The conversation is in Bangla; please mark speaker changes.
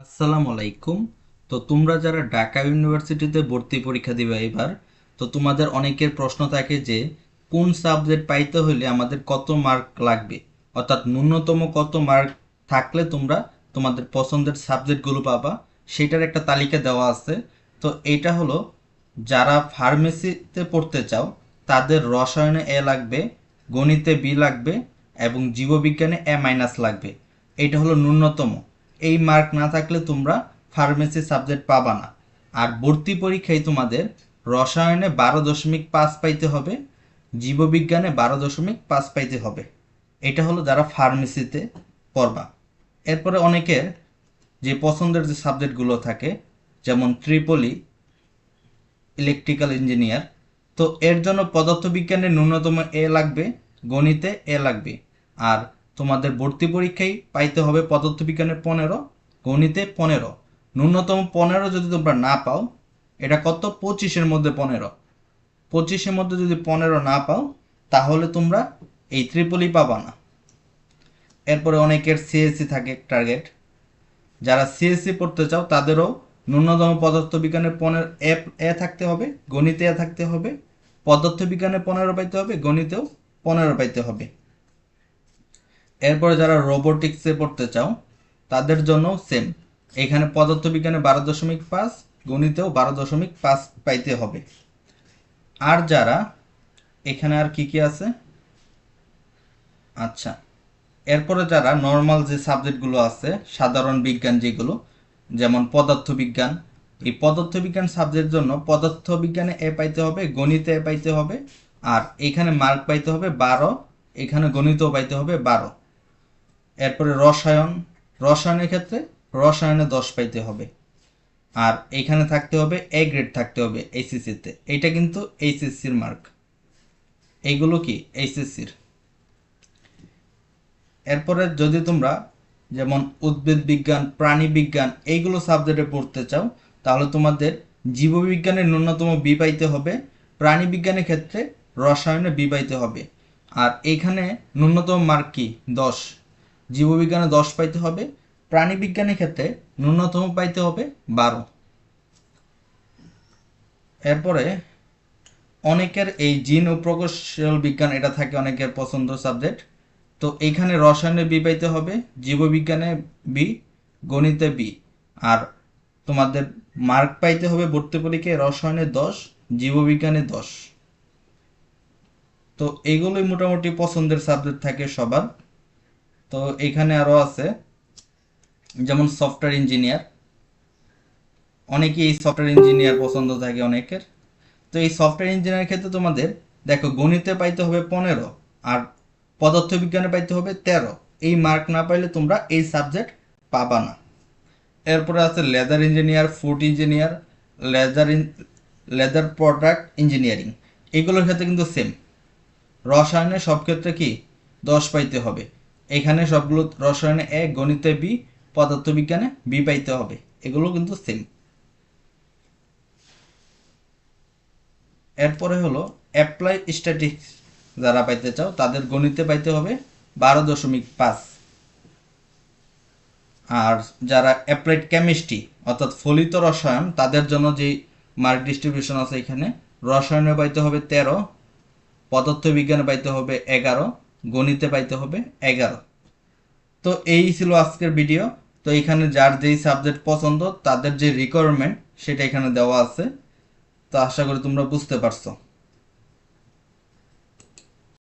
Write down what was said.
Speaker 1: আসসালামু আলাইকুম। তো তোমরা যারা ঢাকা ইউনিভার্সিটিতে ভর্তি পরীক্ষা দিবে এবার, তো তোমাদের অনেকের প্রশ্ন থাকে যে, কোন সাবজেক্ট পাইতে হলে আমাদের কত মার্ক লাগবে? অর্থাৎ ন্যূনতম কত মার্ক থাকলে তোমরা তোমাদের পছন্দের সাবজেক্টগুলো পাবা, সেটার একটা তালিকা দেওয়া আছে। তো এটা হলো, যারা ফার্মেসিতে পড়তে চাও, তাদের রসায়নে এ লাগবে, গণিতে বি লাগবে, এবং জীববিজ্ঞানে এ মাইনাস লাগবে। এটা হলো ন্যূনতম। এই মার্ক না থাকলে তোমরা ফার্মেসি সাবজেক্ট পাবা না। আর ভর্তি পরীক্ষায় তোমাদের রসায়নে বারো দশমিক পাঁচ পাইতে হবে, জীববিজ্ঞানে বারো দশমিক পাঁচ পাইতে হবে। এটা হলো যারা ফার্মেসিতে পড়বা। এরপরে অনেকের যে পছন্দের যে সাবজেক্টগুলো থাকে, যেমন ত্রিপলি ইলেকট্রিক্যাল ইঞ্জিনিয়ার তো এর জন্য পদার্থবিজ্ঞানে ন্যূনতম এ লাগবে, গণিতে এ লাগবে। আর তোমাদের ভর্তি পরীক্ষায় পাইতে হবে পদার্থবিজ্ঞানে পনেরো, গণিতে পনেরো। ন্যূনতম পনেরো যদি তোমরা না পাও, এটা কত? পঁচিশের মধ্যে পনেরো। পঁচিশের মধ্যে যদি পনেরো না পাও, তাহলে তোমরা এই ত্রিপলি পাবা না। এরপরে অনেকের সিএসসি থাকে টার্গেট যারা সিএসসি পড়তে চাও, তাদেরও ন্যূনতম পদার্থবিজ্ঞানে পনেরো, এ এ থাকতে হবে, গণিতে এ থাকতে হবে পদার্থবিজ্ঞানে পনেরো পাইতে হবে, গণিতেও পনেরো পাইতে হবে। এরপরে যারা রোবোটিক্সে পড়তে চাও, তাদের জন্য সেম এখানে পদার্থবিজ্ঞানে বারো দশমিক পাঁচ, গণিতেও বারো দশমিক পাঁচ পাইতে হবে। আর যারা, এখানে আর কি কি আছে? আচ্ছা এরপরে যারা নর্মাল যে সাবজেক্টগুলো আছে, সাধারণ বিজ্ঞান যেগুলো, যেমন পদার্থবিজ্ঞান, এই পদার্থবিজ্ঞান সাবজেক্টের জন্য পদার্থবিজ্ঞানে এ পাইতে হবে, গণিতে এ পাইতে হবে, আর এখানে মার্ক পাইতে হবে বারো, এখানে গণিতও পাইতে হবে বারো। এরপরে রসায়ন, রসায়নের ক্ষেত্রে রসায়নে দশ পাইতে হবে। আর এখানে থাকতে হবে, এ গ্রেড থাকতে হবে এইচএসসিতে এইটা কিন্তু এইচএসসির মার্ক। এইগুলো কি? এইচএসসির এরপরে যদি তোমরা যেমন উদ্ভিদ বিজ্ঞান, প্রাণী বিজ্ঞান এইগুলো সাবজেক্টে পড়তে চাও, তাহলে তোমাদের জীববিজ্ঞানের ন্যূনতম বি পাইতে হবে, প্রাণী বিজ্ঞানের ক্ষেত্রে রসায়নে বি পাইতে হবে। আর এইখানে ন্যূনতম মার্ক কি? দশ। জীববিজ্ঞানে দশ পাইতে হবে প্রাণী বিজ্ঞানের ক্ষেত্রে ন্যূনতম পাইতে হবে বারো। এরপরে অনেকের এই জিন ও প্রকৌশল বিজ্ঞান, এটা থাকে অনেকের পছন্দ সাবজেক্ট। তো এইখানে রসায়নে বি পাইতে হবে, জীববিজ্ঞানে বি, গণিতে বি। আর তোমাদের মার্ক পাইতে হবে ভর্তি পরীক্ষায় রসায়নে দশ, জীববিজ্ঞানে দশ। তো এইগুলোই মোটামুটি পছন্দের সাবজেক্ট থাকে সবার। তো এখানে আরও আছে, যেমন সফটওয়্যার ইঞ্জিনিয়ার অনেকেই এই সফটওয়্যার ইঞ্জিনিয়ার পছন্দ থাকে অনেকের। তো এই সফটওয়্যার ইঞ্জিনিয়ারের ক্ষেত্রে তোমাদের, দেখো গণিতে পাইতে হবে পনেরো, আর পদার্থবিজ্ঞানে পাইতে হবে তেরো। এই মার্ক না পাইলে তোমরা এই সাবজেক্ট পাবা না। এরপরে আছে leather engineer food engineer leather leather product engineering এগুলোর ক্ষেত্রে কিন্তু সেম রসায়নে সব ক্ষেত্রে কি? দশ পাইতে হবে। এখানে সবগুলো রসায়নে এ, গণিতে বি, পদার্থবিজ্ঞানে বি পাইতে হবে। এগুলো কিন্তু সেম এরপরে হলো অ্যাপ্লাই স্ট্যাটিক্স যারা পাইতে চাও, তাদের গণিতে পাইতে হবে বারো দশমিক পাঁচ। আর যারা অ্যাপ্লাইড কেমিস্ট্রি অর্থাৎ ফলিত রসায়ন, তাদের জন্য যে মার্ক ডিস্ট্রিবিউশন আছে এখানে, রসায়নে পাইতে হবে তেরো, পদার্থবিজ্ঞানে পাইতে হবে এগারো গণিতে পাইতে হবে এগারো। তো এই ছিল আজকের ভিডিও। তো এখানে যার যেই সাবজেক্ট পছন্দ, তাদের যে রিকোয়ারমেন্ট সেটা এখানে দেওয়া আছে। তো আশা করি তোমরা বুঝতে পারছ।